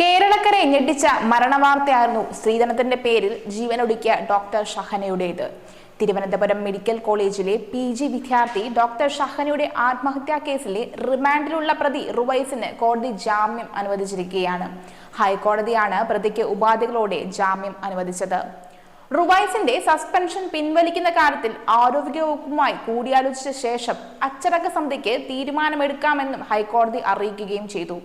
കേരളക്കരെ ഞെട്ടിച്ച മരണവാർത്തയായിരുന്നു സ്ത്രീധനത്തിന്റെ പേരിൽ ജീവനൊടുക്കിയ ഡോക്ടർ ഷഹനയുടേത്. തിരുവനന്തപുരം മെഡിക്കൽ കോളേജിലെ പി ജി വിദ്യാർത്ഥി ഡോക്ടർ ഷഹനയുടെ ആത്മഹത്യാ കേസിലെ റിമാൻഡിലുള്ള പ്രതി റുവൈസിന് കോടതി ജാമ്യം അനുവദിച്ചിരിക്കുകയാണ്. ഹൈക്കോടതിയാണ് പ്രതിക്ക് ഉപാധികളോടെ ജാമ്യം അനുവദിച്ചത്. റുവൈസിന്റെ സസ്പെൻഷൻ പിൻവലിക്കുന്ന കാര്യത്തിൽ ആരോഗ്യവകുപ്പുമായി കൂടിയാലോചിച്ച ശേഷം അച്ചടക്ക സമിതിക്ക് തീരുമാനമെടുക്കാമെന്നും ഹൈക്കോടതി അറിയിക്കുകയും ചെയ്തു.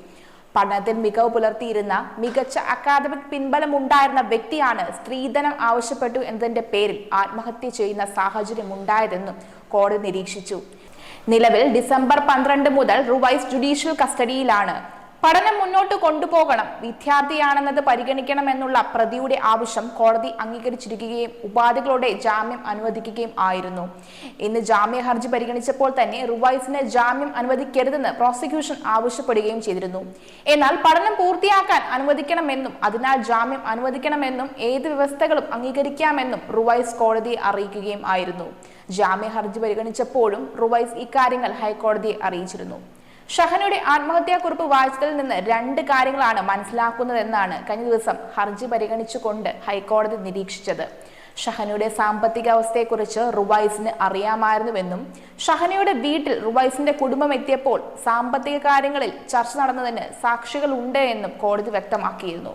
പഠനത്തിൽ മികവ് പുലർത്തിയിരുന്ന മികച്ച അക്കാദമിക് പിൻബലമുണ്ടായിരുന്ന വ്യക്തിയാണ് സ്ത്രീധനം ആവശ്യപ്പെട്ടു എന്നതിന്റെ പേരിൽ ആത്മഹത്യ ചെയ്യുന്ന സാഹചര്യം ഉണ്ടായതെന്നും കോടതി നിരീക്ഷിച്ചു. നിലവിൽ ഡിസംബർ പന്ത്രണ്ട് മുതൽ റുവൈസ് ജുഡീഷ്യൽ കസ്റ്റഡിയിലാണ് പഠനം മുന്നോട്ട് കൊണ്ടുപോകണം. വിദ്യാർത്ഥിയാണെന്നത് പരിഗണിക്കണമെന്നുള്ള പ്രതിയുടെ ആവശ്യം കോടതി അംഗീകരിച്ചിരിക്കുകയും ഉപാധികളോടെ ജാമ്യം അനുവദിക്കുകയും ആയിരുന്നു. ഇന്ന് ജാമ്യ ഹർജി പരിഗണിച്ചപ്പോൾ തന്നെ റുവൈസിന് ജാമ്യം അനുവദിക്കരുതെന്ന് പ്രോസിക്യൂഷൻ ആവശ്യപ്പെടുകയും ചെയ്തിരുന്നു. എന്നാൽ പഠനം പൂർത്തിയാക്കാൻ അനുവദിക്കണമെന്നും അതിനാൽ ജാമ്യം അനുവദിക്കണമെന്നും ഏത് വ്യവസ്ഥകളും അംഗീകരിക്കാമെന്നും റുവൈസ് കോടതിയെ അറിയിക്കുകയും ആയിരുന്നു. ജാമ്യ ഹർജി പരിഗണിച്ചപ്പോഴും റുവൈസ് ഇക്കാര്യങ്ങൾ ഹൈക്കോടതിയെ അറിയിച്ചിരുന്നു. ഷഹനയുടെ ആത്മഹത്യാക്കുറിപ്പ് വായിച്ചതിൽ നിന്ന് രണ്ട് കാര്യങ്ങളാണ് മനസ്സിലാക്കുന്നതെന്നാണ് കഴിഞ്ഞ ദിവസം ഹർജി പരിഗണിച്ചുകൊണ്ട് ഹൈക്കോടതി നിരീക്ഷിച്ചത്. ഷഹനയുടെ സാമ്പത്തിക അവസ്ഥയെക്കുറിച്ച് റുവൈസിന് അറിയാമായിരുന്നുവെന്നും ഷഹനയുടെ വീട്ടിൽ റുവൈസിന്റെ കുടുംബം എത്തിയപ്പോൾ സാമ്പത്തിക കാര്യങ്ങളിൽ ചർച്ച നടന്നതിന് സാക്ഷികൾ ഉണ്ട് എന്നും കോടതി വ്യക്തമാക്കിയിരുന്നു.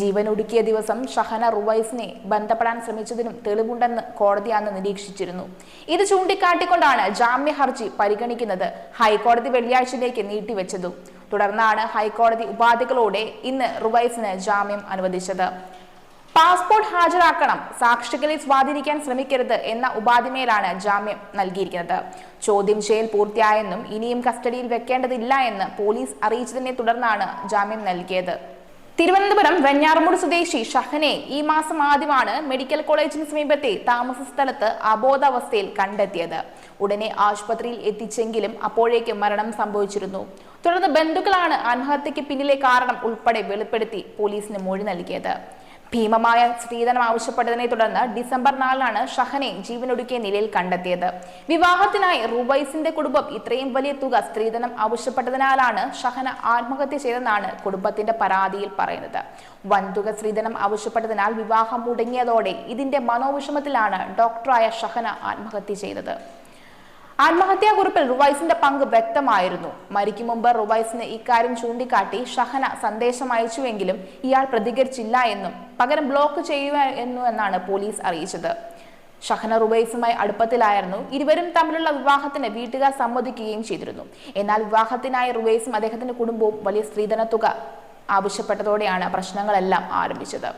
ജീവൻ ഒടുക്കിയ ദിവസം ഷഹന റുവൈസിനെ ബന്ധപ്പെടാൻ ശ്രമിച്ചതിനും തെളിവുണ്ടെന്ന് കോടതി അന്ന് നിരീക്ഷിച്ചിരുന്നു. ഇത് ചൂണ്ടിക്കാട്ടിക്കൊണ്ടാണ് ജാമ്യ ഹർജി പരിഗണിക്കുന്നത് ഹൈക്കോടതി വെള്ളിയാഴ്ചയിലേക്ക് നീട്ടിവെച്ചതും. തുടർന്നാണ് ഹൈക്കോടതി ഉപാധികളോടെ ഇന്ന് റുവൈസിന് ജാമ്യം അനുവദിച്ചത്. പാസ്പോർട്ട് ഹാജരാക്കണം സാക്ഷികളെ സ്വാധീനിക്കാൻ ശ്രമിക്കരുത് എന്ന ഉപാധിമേലാണ് ജാമ്യം നൽകിയിരിക്കുന്നത്. ചോദ്യം ചെയ്യൽ പൂർത്തിയായെന്നും ഇനിയും കസ്റ്റഡിയിൽ വെക്കേണ്ടതില്ല എന്ന് പോലീസ് അറിയിച്ചതിനെ തുടർന്നാണ് ജാമ്യം നൽകിയത്. തിരുവനന്തപുരം വെഞ്ഞാറമൂട് സ്വദേശി ഷഹനെ ഈ മാസം ആദ്യമാണ് മെഡിക്കൽ കോളേജിന് സമീപത്തെ താമസ സ്ഥലത്ത് അബോധാവസ്ഥയിൽ കണ്ടെത്തിയത്. ഉടനെ ആശുപത്രിയിൽ എത്തിച്ചെങ്കിലും അപ്പോഴേക്കും മരണം സംഭവിച്ചിരുന്നു. തുടർന്ന് ബന്ധുക്കളാണ് ആത്മഹത്യക്ക് പിന്നിലെ കാരണം ഉൾപ്പെടെ വെളിപ്പെടുത്തി പോലീസിന് മൊഴി നൽകിയത്. ഭീമമായ സ്ത്രീധനം ആവശ്യപ്പെട്ടതിനെ തുടർന്ന് ഡിസംബർ നാലിനാണ് ഷഹനെ ജീവനൊടുക്കിയ നിലയിൽ കണ്ടെത്തിയത്. വിവാഹത്തിനായി റൂബൈസിന്റെ കുടുംബം ഇത്രയും വലിയ തുക സ്ത്രീധനം ആവശ്യപ്പെട്ടതിനാലാണ് ഷഹന ആത്മഹത്യ ചെയ്തെന്നാണ് കുടുംബത്തിന്റെ പരാതിയിൽ പറയുന്നത്. വൻതുക സ്ത്രീധനം ആവശ്യപ്പെട്ടതിനാൽ വിവാഹം മുടങ്ങിയതോടെ ഇതിന്റെ മനോവിഷമത്തിലാണ് ഡോക്ടറായ ഷഹന ആത്മഹത്യ ചെയ്തത്. ആത്മഹത്യാക്കുറിപ്പിൽ റുവൈസിന്റെ പങ്ക് വ്യക്തമായിരുന്നു. മരിക്കും മുമ്പ് റുവൈസിന് ഇക്കാര്യം ചൂണ്ടിക്കാട്ടി ഷഹന സന്ദേശം അയച്ചുവെങ്കിലും ഇയാൾ പ്രതികരിച്ചില്ല എന്നും പകരം ബ്ലോക്ക് ചെയ്യുന്നു എന്നാണ് പോലീസ് അറിയിച്ചത്. ഷഹന റുബൈസുമായി അടുപ്പത്തിലായിരുന്നു. ഇരുവരും തമ്മിലുള്ള വിവാഹത്തിന് വീട്ടുകാർ സമ്മതിക്കുകയും ചെയ്തിരുന്നു. എന്നാൽ വിവാഹത്തിനായി റുബൈസും അദ്ദേഹത്തിന്റെ കുടുംബവും വലിയ സ്ത്രീധന തുക ആവശ്യപ്പെട്ടതോടെയാണ് പ്രശ്നങ്ങളെല്ലാം ആരംഭിച്ചത്.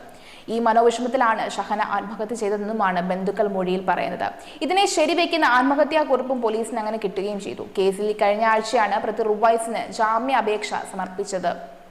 ഈ മനോവിഷമത്തിലാണ് ഷഹന ആത്മഹത്യ ചെയ്തതെന്നുമാണ് ബന്ധുക്കൾ മൊഴിയിൽ പറയുന്നത്. ഇതിനെ ശരിവെക്കുന്ന ആത്മഹത്യാ കുറിപ്പും പോലീസിന് അങ്ങനെ കിട്ടുകയും ചെയ്തു. കേസിൽ കഴിഞ്ഞ ആഴ്ചയാണ് പ്രതി റുവൈസിന് ജാമ്യ അപേക്ഷ സമർപ്പിച്ചത്.